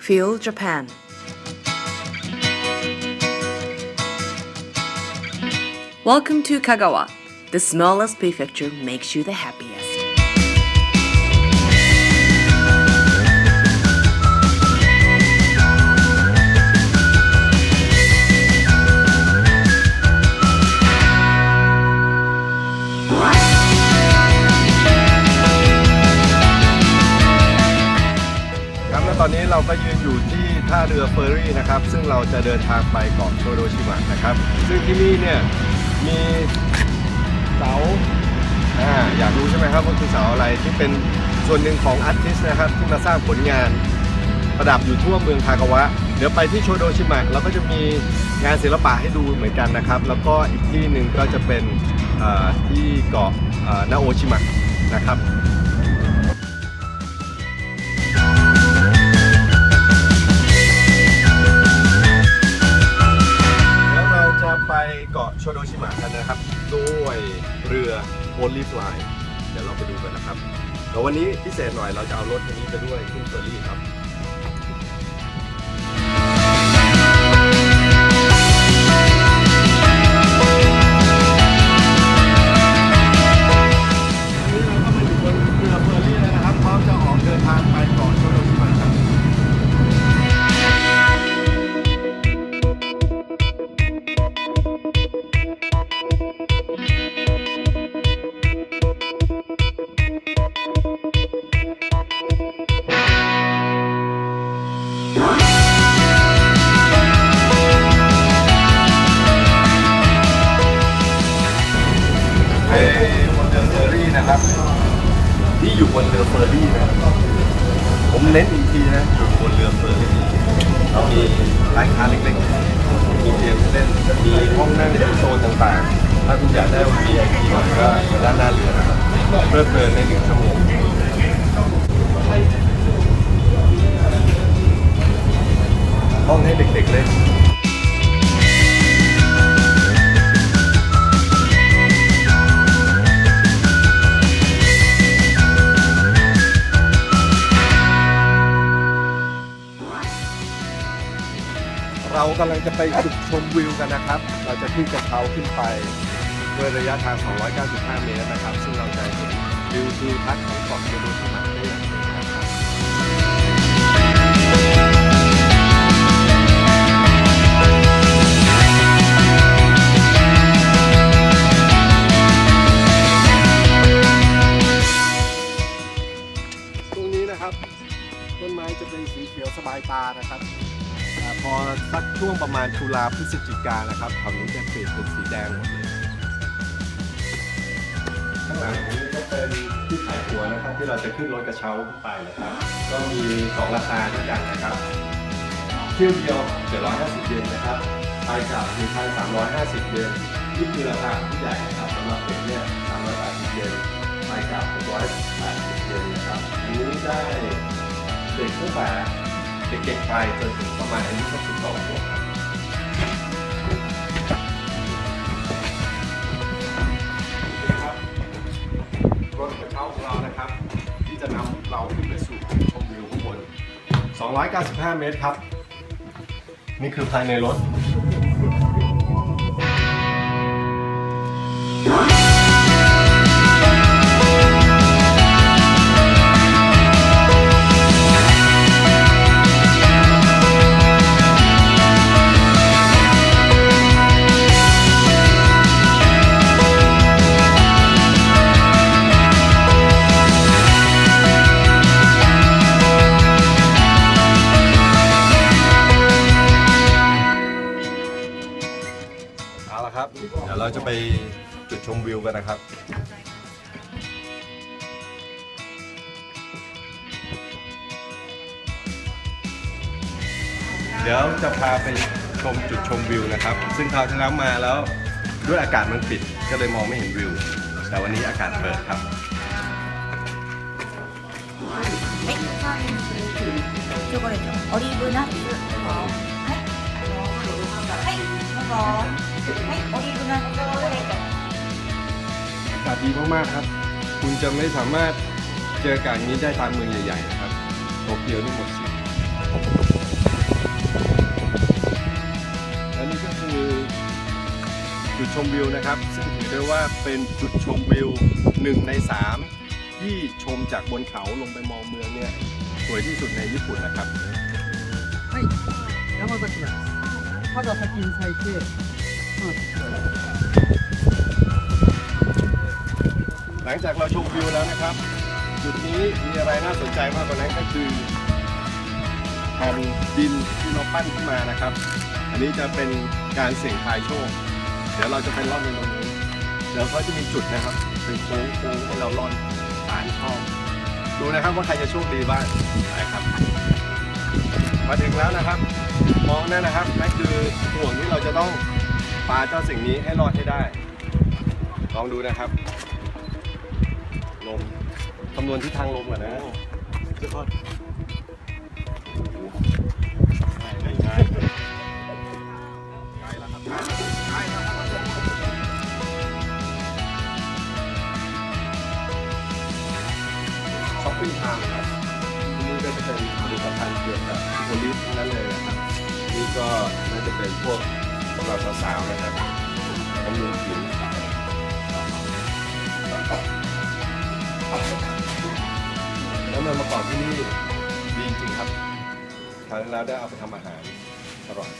Feel Japan Welcome to Kagawa. The smallest prefecture makes you the happiest. อนนี้เราก็ยืนอยู่ที่ท่าเรือเฟอร์รี่นะครับ ซึ่งเราจะเดินทางไปเกาะโชโดชิมะนะครับ ซึ่งที่นี่เนี่ยมีเสาอ่าอยากรู้ใช่ไหมครับว่าคือเสาอะไรที่เป็นส่วนหนึ่งของอาร์ติสนะครับที่มาสร้างผลงานประดับอยู่ทั่วเมืองคากาวะ เดี๋ยวไปที่โชโดชิมะเราก็จะมีงานศิลปะให้ดูเหมือนกันนะครับ แล้วก็อีกที่หนึ่งก็จะเป็นที่เกาะนาโอชิมะนะครับ แต่วันนี้พิเศษหน่อยเราจะเอารถคันนี้ไปด้วยขึ้นเฟอร์รี่ครับ บนเรือเฟอร์รี่นะผมเน้นอีกทีนะอยู่บนเรือเฟอร์รี่เรามีร้านค้าเล็กๆ มีเตียงเล่น มีห้องนั่งโซนต่างๆ ถ้าคุณอยากได้ VIP หน่อยก็ด้านหน้าเรือนะครับเพลิดเพลินในหนึ่งชั่วโมงห้องให้เด็กๆเล่น กำลังจะไปจุดชมวิวกันนะครับ เราจะขึ้นกระเช้าขึ้นไปด้วยระยะทาง 295 เมตรนะครับ ซึ่งเราจะเห็นวิวทิวทัศน์ของเกาะโชโดชิมะได้อย่าง ช่วงประมาณตุลาพฤศจิกานะครับแถวนี้จะเปลี่ยนเป็นสีแดงหมดเลยข้างหลังนี้ก็เป็นที่ขายตั๋วนะครับ ที่เราจะขึ้นรถกระเช้าขึ้นไปนะครับ ก็มีสองราคาด้วยกันนะครับเที่ยวเดียว750เยนนะครับไปกลับ1,350เยนนี่คือราคาผู้ใหญ่นะครับสำหรับเด็กเนี่ย380เยนไปกลับ680เยนนะครับอันนี้ได้เด็กตั้งแต่ เด็กๆไปจนถึงประมาณอายุสักสิบสองขวบครับนี่ครับรถกระเช้าของเรานะครับ ที่จะนำเราขึ้นไปสู่ชมวิวข้างบน 295 เมตรครับ นี่คือภายในรถ ครับ เดี๋ยวเราจะไปจุดชมวิวกันนะครับ เดี๋ยวจะพาไปชมจุดชมวิวนะครับ ซึ่งคราวที่แล้วมาแล้วด้วยอากาศมันปิดก็เลยมองไม่เห็นวิว แต่วันนี้อากาศเปิดครับ 초콜 릿, 초콜 릿, 어리ากาศดีมากๆครับ คุณจะไม่สามารถเจออากาศอย่างนี้ได้ตามเมืองใหญ่ๆนะครับ โตเกียวนี่หมดสิทธิ์ และนี่ก็คือจุดชมวิวนะครับ ซึ่งถือได้ว่าเป็นจุดชมวิวหนึ่งในสามที่ชมจากบนเขาลงไปมองเมืองเนี่ยสวยที่สุดในญี่ปุ่นนะครับ はい、山崎です。まだ先に咲いて、まあ ลังจากเราชมวิวแล้วนะครับ จุดนี้มีอะไรน่าสนใจมากกว่านั้นก็คือแผ่นดินที่เราปั้นขึ้นมานะครับ อันนี้จะเป็นการเสี่ยงทายโชค เดี๋ยวเราจะไปล่อนในตรงนี้เดี๋ยวเขาจะมีจุดนะครับเป็นโค้งโค้งให้เราล่อนสารช่องดูนะครับว่าใครจะโชคดีบ้างนะครับมาถึงแล้วนะครับ มองนั่นนะครับนั่นคือห่วงที่เราจะต้องปาเจ้าสิ่งนี้ให้รอดให้ได้ ลองดูนะครับ ลมคำนวณทิศทางลมก่อนนะสุดยอดง่ายง่ายง่ายแล้วครับง่ายแล้วครับช้อปปิ้งไทม์ครับที่นี่ก็จะเป็นผลิตภัณฑ์เกี่ยวกับโพลิสทั้งนั้นเลยนะครับ นี่ก็น่าจะเป็นพวกสำหรับสาวๆนะครับบำรุงผิว แล้วนำมาก่อนที่นี่ดีจริงครับ ครั้งแล้วได้เอาไปทำอาหารอร่อย